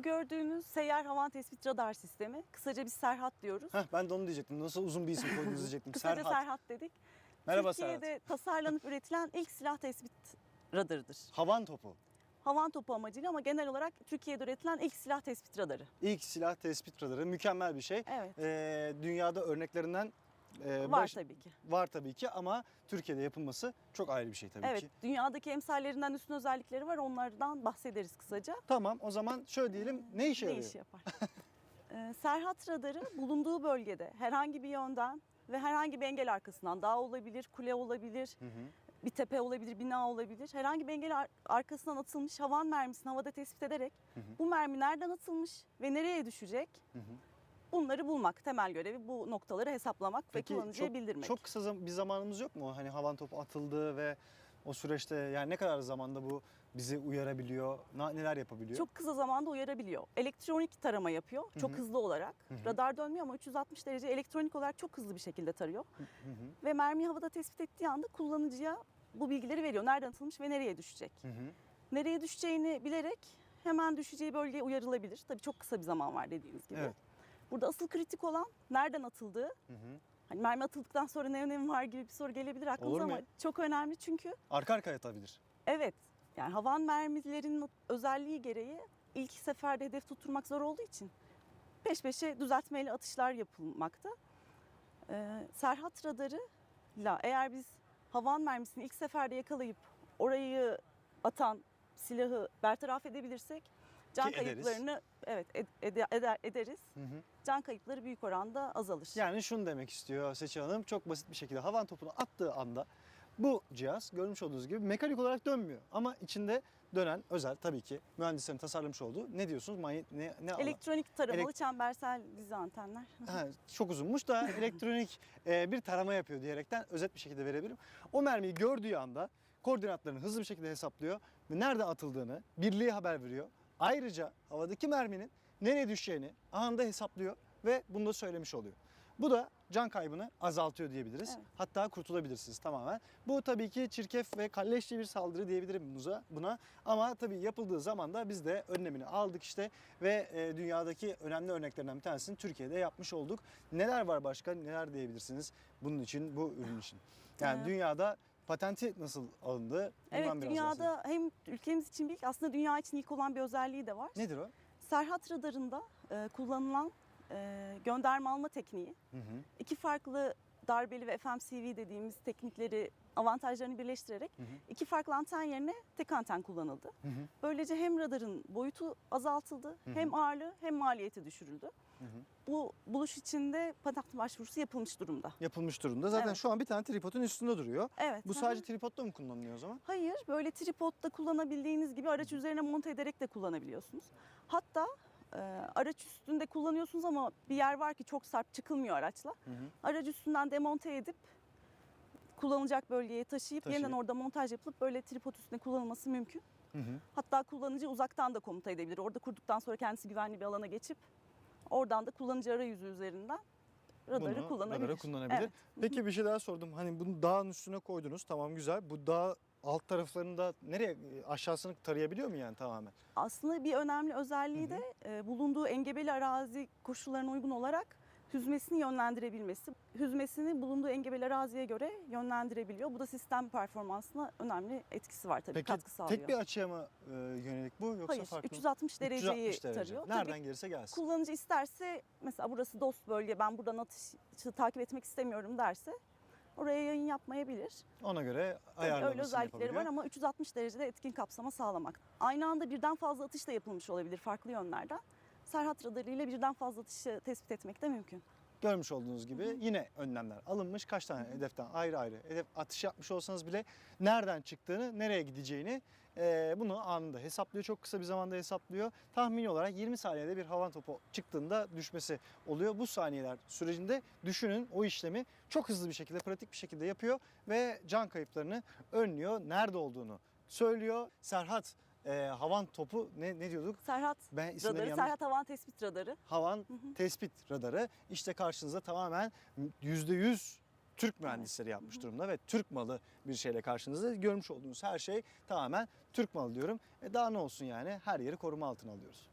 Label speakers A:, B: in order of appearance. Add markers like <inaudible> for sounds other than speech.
A: Bu gördüğünüz seyyar havan tespit radar sistemi. Kısaca biz Serhat diyoruz.
B: Heh, ben de onu diyecektim. Nasıl uzun bir isim koydunuz diyecektim. <laughs>
A: Kısaca
B: Serhat.
A: Serhat. dedik.
B: Merhaba
A: Türkiye'de tasarlanıp üretilen ilk silah tespit radarıdır.
B: Havan topu.
A: Havan topu amacıyla ama genel olarak Türkiye'de üretilen ilk silah tespit radarı.
B: İlk silah tespit radarı. Mükemmel bir şey.
A: Evet.
B: Ee, dünyada örneklerinden e,
A: Var
B: baş-
A: tabii ki.
B: Var tabii ki ama Türkiye'de yapılması çok ayrı bir şey tabii
A: Evet,
B: ki.
A: dünyadaki emsallerinden üstün özellikleri var. Onlardan bahsederiz kısaca.
B: Tamam o zaman şöyle diyelim ne işe
A: ne
B: yarıyor?
A: iş yapar? <laughs> Ee, Serhat radarı bulunduğu bölgede herhangi bir yönden ve herhangi bir engel arkasından dağ olabilir, kule olabilir,
B: Hı hı.
A: bir tepe olabilir, bina olabilir. Herhangi bir engel ar- arkasından atılmış havan mermisini havada tespit ederek bu mermi nereden atılmış ve nereye düşecek? Bunları bulmak temel görevi bu noktaları hesaplamak ve
B: Peki
A: kullanıcıya
B: çok,
A: bildirmek.
B: çok kısa zam- bir zamanımız yok mu? Hani havan topu atıldı ve o süreçte yani ne kadar zamanda bu bizi uyarabiliyor? Neler yapabiliyor?
A: Çok kısa zamanda uyarabiliyor. Elektronik tarama yapıyor çok hızlı olarak. Radar dönmüyor ama 360 derece elektronik olarak çok hızlı bir şekilde tarıyor. Ve mermiyi havada tespit ettiği anda kullanıcıya bu bilgileri veriyor. Nereden atılmış ve nereye düşecek.
B: Hı hı.
A: Nereye düşeceğini bilerek hemen düşeceği bölgeye uyarılabilir. Tabii çok kısa bir zaman var dediğimiz gibi.
B: Evet.
A: Burada asıl kritik olan nereden atıldığı.
B: Hı hı.
A: Hani mermi atıldıktan sonra ne önemi var gibi bir soru gelebilir aklınıza ama çok önemli çünkü
B: Arka arkaya atabilir.
A: Evet. Yani havan mermilerinin özelliği gereği ilk seferde hedef tutturmak zor olduğu için peş peşe düzeltmeli atışlar yapılmakta. Ee, Serhat radarıyla eğer biz havan mermisini ilk seferde yakalayıp orayı atan silahı bertaraf edebilirsek can
B: Ki ederiz.
A: kayıplarını evet ed- ede- eder, ederiz.
B: Hı hı.
A: Can kayıpları büyük oranda azalır.
B: Yani şunu demek istiyor Seçil Hanım. Çok basit bir şekilde havan topunu attığı anda bu cihaz görmüş olduğunuz gibi mekanik olarak dönmüyor. Ama içinde dönen özel tabii ki mühendislerin tasarlamış olduğu ne diyorsunuz? Manyet, ne, ne alan?
A: Elektronik taramalı
B: Elek-
A: çembersel dizi antenler.
B: Ha, çok uzunmuş da <laughs> elektronik e, bir tarama yapıyor diyerekten özet bir şekilde verebilirim. O mermiyi gördüğü anda koordinatlarını hızlı bir şekilde hesaplıyor ve nerede atıldığını birliğe haber veriyor. Ayrıca havadaki merminin nereye düşeceğini anında hesaplıyor ve bunu da söylemiş oluyor. Bu da can kaybını azaltıyor diyebiliriz.
A: Evet.
B: Hatta kurtulabilirsiniz tamamen. Bu tabii ki çirkef ve kalleşçe bir saldırı diyebilirim buna- buna. Ama tabii yapıldığı zaman da biz de önlemini aldık işte ve e, dünyadaki önemli örneklerinden bir tanesini Türkiye'de yapmış olduk. Neler var başka? Neler diyebilirsiniz bunun için, bu ürün için? Yani
A: Evet.
B: dünyada patenti nasıl alındı? Bundan
A: Evet
B: biraz
A: dünyada
B: bahsedelim.
A: hem ülkemiz için bir ilk aslında dünya için ilk olan bir özelliği de var.
B: Nedir o?
A: Serhat radarında e, kullanılan e, gönderme alma tekniği
B: Hı hı.
A: iki farklı darbeli ve FMCV dediğimiz teknikleri avantajlarını birleştirerek
B: hı.
A: iki farklı anten yerine tek anten kullanıldı.
B: Hı hı.
A: Böylece hem radarın boyutu azaltıldı hem ağırlığı hem maliyeti düşürüldü. Bu buluş içinde patent başvurusu yapılmış durumda.
B: Yapılmış durumda. Zaten
A: Evet.
B: şu an bir tane tripodun üstünde duruyor.
A: Evet.
B: Bu
A: hı hı.
B: sadece tripodda mı kullanılıyor o zaman?
A: Hayır, böyle tripodda kullanabildiğiniz gibi araç üzerine monte ederek de kullanabiliyorsunuz. Hatta e, araç üstünde kullanıyorsunuz ama bir yer var ki çok sarp çıkılmıyor araçla. Aracı üstünden demonte edip kullanılacak bölgeye taşıyıp,
B: Taşıyıp.
A: yeniden orada montaj yapılıp böyle tripod üstünde kullanılması mümkün.
B: Hı hı.
A: Hatta kullanıcı uzaktan da komuta edebilir. Orada kurduktan sonra kendisi güvenli bir alana geçip oradan da kullanıcı arayüzü üzerinden radarı
B: Bunu
A: kullanabilir.
B: radara kullanabilir.
A: Evet.
B: Peki bir şey daha sordum. Hani bunu dağın üstüne koydunuz. Tamam güzel. Bu dağ alt taraflarını da nereye aşağısını tarayabiliyor mu yani tamamen?
A: Aslında bir önemli özelliği de e, bulunduğu engebeli arazi koşullarına uygun olarak hüzmesini yönlendirebilmesi. Hüzmesini bulunduğu engebeli araziye göre yönlendirebiliyor. Bu da sistem performansına önemli etkisi var tabii,
B: Peki
A: katkı sağlıyor.
B: tek bir açıya mı e, yönelik bu yoksa
A: Hayır,
B: farklı mı?
A: 360 dereceyi
B: 360 derece.
A: tarıyor.
B: Nereden
A: Tabii
B: gelirse gelsin.
A: kullanıcı isterse mesela burası dost bölge ben buradan atışı takip etmek istemiyorum derse oraya yayın yapmayabilir.
B: Ona göre ayarlamasını
A: öyle özellikleri var ama 360 derecede etkin kapsama sağlamak. Aynı anda birden fazla atış da yapılmış olabilir farklı yönlerden. Serhat radarı ile birden fazla atışı tespit etmek de mümkün.
B: Görmüş olduğunuz gibi yine önlemler alınmış. Kaç tane hedeften ayrı ayrı hedef atış yapmış olsanız bile nereden çıktığını, nereye gideceğini e, bunu anında hesaplıyor. Çok kısa bir zamanda hesaplıyor. Tahmini olarak 20 saniyede bir havan topu çıktığında düşmesi oluyor. Bu saniyeler sürecinde düşünün o işlemi çok hızlı bir şekilde, pratik bir şekilde yapıyor ve can kayıplarını önlüyor. Nerede olduğunu söylüyor. Serhat e, havan topu ne, ne diyorduk?
A: Serhat
B: Ben
A: radarı,
B: yanlış-
A: Serhat Havan Tespit Radarı.
B: havan tespit radarı. İşte karşınızda tamamen %100 Türk mühendisleri yapmış durumda ve Türk malı bir şeyle karşınızda. Görmüş olduğunuz her şey tamamen Türk malı diyorum. E daha ne olsun yani her yeri koruma altına alıyoruz.